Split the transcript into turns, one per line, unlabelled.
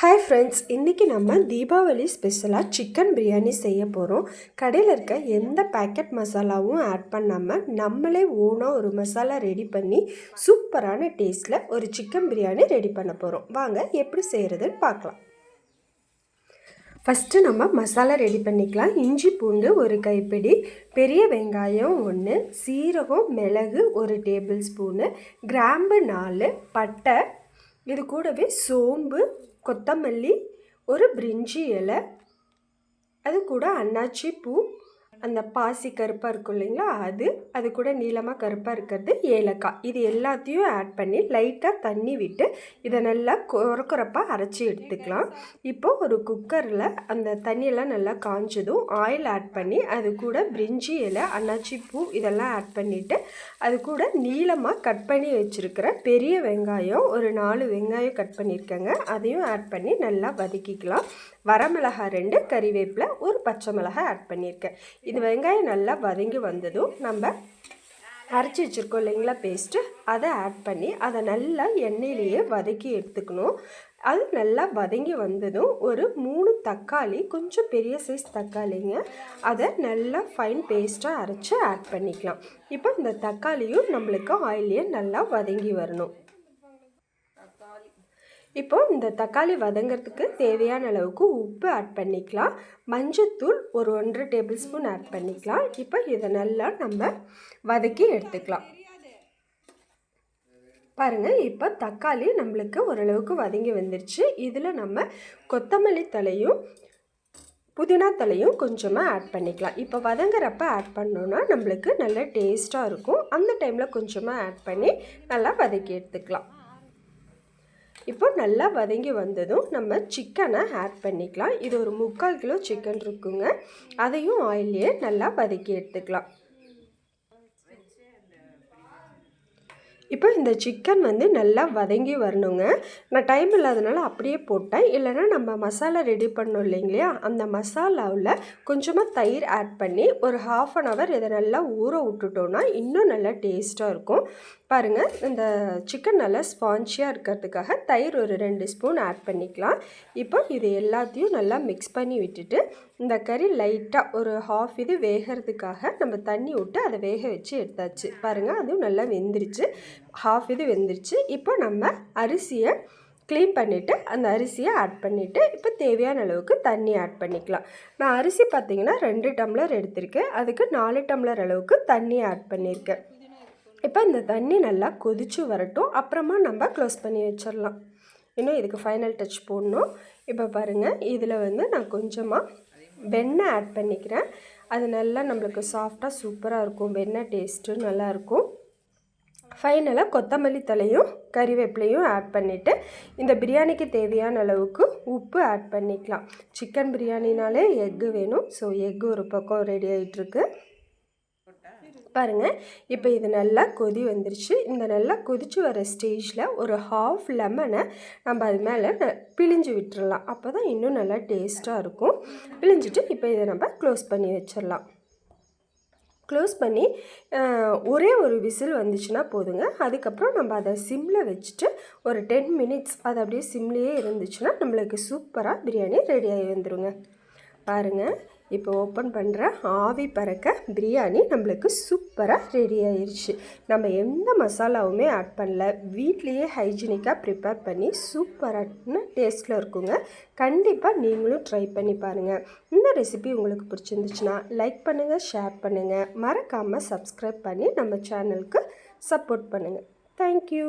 Hi friends இன்றைக்கி நம்ம தீபாவளி ஸ்பெஷலாக சிக்கன் பிரியாணி செய்ய போகிறோம் கடையில் இருக்க எந்த பேக்கெட் மசாலாவும் ஆட் பண்ணாமல் நம்மளே ஓனாக ஒரு மசாலா ரெடி பண்ணி சூப்பரான டேஸ்ட்டில் ஒரு சிக்கன் பிரியாணி ரெடி பண்ண போகிறோம் வாங்க எப்படி செய்கிறதுன்னு பார்க்கலாம். ஃபஸ்ட்டு நம்ம மசாலா ரெடி பண்ணிக்கலாம். இஞ்சி பூண்டு ஒரு கைப்பிடி பெரிய வெங்காயம் ஒன்று சீரகம் மிளகு ஒரு டேபிள் ஸ்பூனு கிராம்பு நாலு பட்டை இது கூடவே சோம்பு கொத்தமல்லி ஒரு பிரிஞ்சி இலை அது கூட அன்னாச்சி பூ அந்த பாசி கருப்பாக இருக்கும் இல்லைங்களா? அது அது கூட நீளமாக கருப்பாக இருக்கிறது ஏலக்காய். இது எல்லாத்தையும் ஆட் பண்ணி லைட்டாக தண்ணி விட்டு இதை நல்லா குறக்குறப்பாக அரைச்சி எடுத்துக்கலாம். இப்போ ஒரு குக்கரில் அந்த தண்ணியெல்லாம் நல்லா காஞ்சதும் ஆயில் ஆட் பண்ணி அது கூட பிரிஞ்சி இலை அன்னாச்சி பூ இதெல்லாம் ஆட் பண்ணிவிட்டு அது கூட நீளமாக கட் பண்ணி வச்சுருக்கிற பெரிய வெங்காயம் ஒரு நாலு வெங்காயம் கட் பண்ணியிருக்கேங்க. அதையும் ஆட் பண்ணி நல்லா வதக்கிக்கலாம். வரமிளகாய் ரெண்டு கறிவேப்பில் ஒரு பச்சை மிளகாய் ஆட் பண்ணியிருக்கேன். இது வெங்காயம் நல்லா வதங்கி வந்ததும் நம்ம அரைச்சி வச்சுருக்கோம் இல்லைங்களா பேஸ்ட்டு அதை ஆட் பண்ணி அதை நல்லா எண்ணெயிலேயே வதக்கி எடுத்துக்கணும். அது நல்லா வதங்கி வந்ததும் ஒரு மூணு தக்காளி கொஞ்சம் பெரிய சைஸ் தக்காளிங்க அதை நல்லா ஃபைன் பேஸ்ட்டாக அரைச்சி ஆட் பண்ணிக்கலாம். இப்போ இந்த தக்காளியும் நம்மளுக்கு ஆயிலே நல்லா வதங்கி வரணும். இப்போது இந்த தக்காளி வதங்கிறதுக்கு தேவையான அளவுக்கு உப்பு ஆட் பண்ணிக்கலாம். மஞ்சத்தூள் ஒரு ஒன்றரை டேபிள் ஸ்பூன் ஆட் பண்ணிக்கலாம். இப்போ இதை நல்லா நம்ம வதக்கி எடுத்துக்கலாம். பாருங்கள் இப்போ தக்காளி நம்மளுக்கு ஓரளவுக்கு வதங்கி வந்துருச்சு. இதில் நம்ம கொத்தமல்லி தலையும் புதினா தலையும் கொஞ்சமாக ஆட் பண்ணிக்கலாம். இப்போ வதங்குறப்ப ஆட் பண்ணோன்னா நம்மளுக்கு நல்ல டேஸ்ட்டாக இருக்கும். அந்த டைமில் கொஞ்சமாக ஆட் பண்ணி நல்லா வதக்கி எடுத்துக்கலாம். இப்போ நல்லா வதங்கி வந்ததும் நம்ம சிக்கனை ஆட் பண்ணிக்கலாம். இது ஒரு முக்கால் கிலோ சிக்கன் இருக்குங்க. அதையும் ஆயிலே நல்லா வதக்கி எடுத்துக்கலாம். இப்போ இந்த சிக்கன் வந்து நல்லா வதங்கி வரணுங்க. நான் டைம் இல்லாதனால அப்படியே போட்டேன். இல்லைனா நம்ம மசாலா ரெடி பண்ணோம் இல்லைங்களா? அந்த மசாலாவில் கொஞ்சமாக தயிர் ஆட் பண்ணி ஒரு ஹாஃப் அன் ஹவர் இதை நல்லா ஊற விட்டுட்டோன்னா இன்னும் நல்லா டேஸ்ட்டாக இருக்கும். பாருங்கள் இந்த சிக்கன் நல்லா ஸ்பான்ச்சியாக இருக்கிறதுக்காக தயிர் ஒரு ரெண்டு ஸ்பூன் ஆட் பண்ணிக்கலாம். இப்போ இது எல்லாத்தையும் நல்லா மிக்ஸ் பண்ணி விட்டுட்டு இந்த கறி லைட்டாக ஒரு ஹாஃப் இது வேகிறதுக்காக நம்ம தண்ணி விட்டு அதை வேக வச்சு எடுத்தாச்சு. பாருங்கள் அதுவும் நல்லா வெந்துருச்சு. ஹாஃப் இது வெந்துருச்சு. இப்போ நம்ம அரிசியை க்ளீன் பண்ணிவிட்டு அந்த அரிசியை ஆட் பண்ணிவிட்டு இப்போ தேவையான அளவுக்கு தண்ணி ஆட் பண்ணிக்கலாம். நான் அரிசி பார்த்திங்கன்னா ரெண்டு டம்ளர் எடுத்திருக்கேன். அதுக்கு நாலு டம்ளர் அளவுக்கு தண்ணி ஆட் பண்ணியிருக்கேன் இப்போ இந்த தண்ணி நல்லா கொதித்து வரட்டும். அப்புறமா நம்ம க்ளோஸ் பண்ணி வச்சிடலாம். இன்னும் இதுக்கு ஃபைனல் டச் போடணும். இப்போ பாருங்கள் இதில் வந்து நான் கொஞ்சமாக வெண்ணெய் ஆட் பண்ணிக்கிறேன். அது நல்லா நம்மளுக்கு சாஃப்டாக சூப்பராக இருக்கும். வெண்ணெய் டேஸ்ட்டு நல்லாயிருக்கும் ஃபைனலாக கொத்தமல்லி தலையும் கறிவேப்பிலையும் ஆட் பண்ணிவிட்டு இந்த பிரியாணிக்கு தேவையான அளவுக்கு உப்பு ஆட் பண்ணிக்கலாம். சிக்கன் பிரியாணினாலே எக்கு வேணும். ஸோ எக்கு ஒரு பக்கம் ரெடி ஆகிட்டுருக்கு பாருங்கள் இப்போ இது நல்லா கொதி வந்துருச்சு. இந்த நல்லா கொதிச்சு வர ஸ்டேஜில் ஒரு ஹாஃப் லெமனை நம்ம அது மேலே பிழிஞ்சு விட்டுடலாம் அப்போ தான் இன்னும் நல்லா டேஸ்ட்டாக இருக்கும். பிழிஞ்சிட்டு இப்போ இதை நம்ம க்ளோஸ் பண்ணி வச்சிடலாம். க்ளோஸ் பண்ணி ஒரே ஒரு விசில் வந்துச்சுன்னா போதுங்க. அதுக்கப்புறம் நம்ம அதை சிம்மில் வச்சுட்டு ஒரு டென் மினிட்ஸ் அது அப்படியே சிம்லேயே இருந்துச்சுன்னா நம்மளுக்கு சூப்பராக பிரியாணி ரெடி ஆகி வந்துடுங்க பாருங்கள் இப்போ ஓப்பன் பண்ணுற ஆவி பறக்க பிரியாணி நம்மளுக்கு சூப்பராக ரெடி ஆயிடுச்சு நம்ம எந்த மசாலாவுமே ஆட் பண்ணல. வீட்லேயே ஹைஜீனிக்காக ப்ரிப்பேர் பண்ணி சூப்பரான டேஸ்ட்டில் இருக்குங்க. கண்டிப்பாக நீங்களும் ட்ரை பண்ணி பாருங்கள் இந்த ரெசிபி உங்களுக்கு பிடிச்சிருந்துச்சுன்னா லைக் பண்ணுங்கள் ஷேர் பண்ணுங்கள் மறக்காமல் சப்ஸ்கிரைப் பண்ணி நம்ம சேனலுக்கு சப்போர்ட் பண்ணுங்கள் தேங்க்யூ